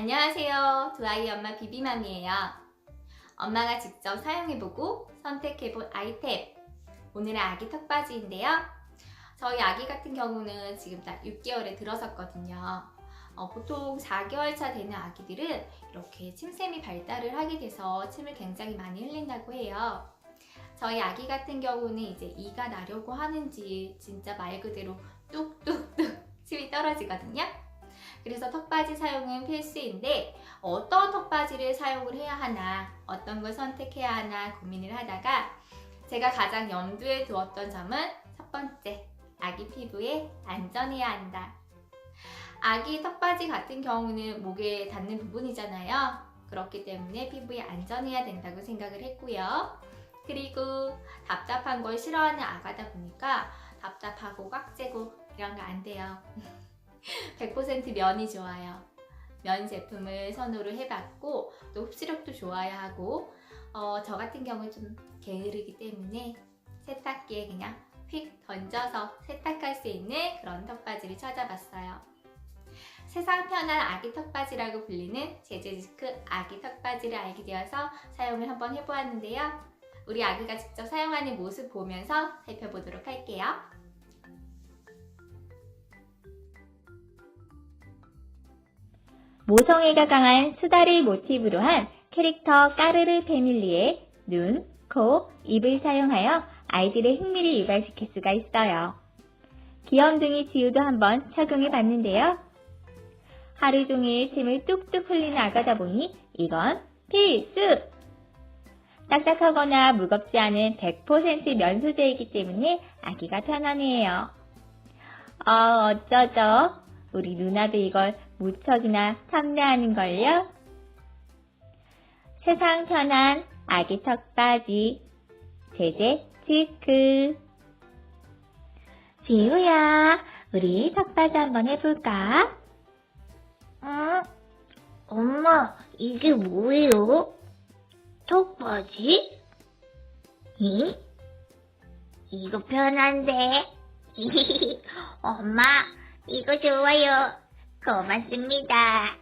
안녕하세요. 두 아이 엄마 비비맘이에요. 엄마가 직접 사용해보고 선택해본 아이템. 오늘의 아기 턱바지인데요. 저희 아기 같은 경우는 지금 딱 6개월에 들어섰거든요. 어, 보통 4개월 차 되는 아기들은 이렇게 침샘이 발달을 하게 돼서 침을 굉장히 많이 흘린다고 해요. 저희 아기 같은 경우는 이제 이가 나려고 하는지 진짜 말 그대로 뚝뚝뚝 침이 떨어지거든요. 그래서 턱바지 사용은 필수인데 어떤 턱바지를 사용을 해야 하나, 어떤 걸 선택해야 하나 고민을 하다가 제가 가장 염두에 두었던 점은 첫 번째, 아기 피부에 안전해야 한다. 아기 턱바지 같은 경우는 목에 닿는 부분이잖아요. 그렇기 때문에 피부에 안전해야 된다고 생각을 했고요. 그리고 답답한 걸 싫어하는 아가다 보니까 답답하고 꽉 재고 이런 거 안 돼요. 100% 면이 좋아요. 면 제품을 선호를 해봤고 또 흡수력도 좋아야 하고 어, 저 같은 경우는 좀 게으르기 때문에 세탁기에 그냥 휙 던져서 세탁할 수 있는 그런 턱바지를 찾아봤어요. 세상 편한 아기 턱바지라고 불리는 제제지크 아기 턱바지를 알게 되어서 사용을 한번 해보았는데요. 우리 아기가 직접 사용하는 모습 보면서 살펴보도록 할게요. 모성애가 강한 수다를 모티브로 한 캐릭터 까르르 패밀리의 눈, 코, 입을 사용하여 아이들의 흥미를 유발시킬 수가 있어요. 귀염둥이 지우도 한번 착용해 봤는데요. 하루 종일 침을 뚝뚝 흘리는 아가다 보니 이건 필수! 딱딱하거나 무겁지 않은 100%면 소재이기 때문에 아기가 편안해요. 어, 어쩌죠? 우리 누나도 이걸 무척이나 탐내하는걸요? 세상 편한 아기 턱바지 제제 치크 지우야 우리 턱바지 한번 해볼까? 어? 엄마, 이게 뭐예요? 턱바지? 응? 이거 편한데? 엄마, 이거 좋아요. 고맙습니다.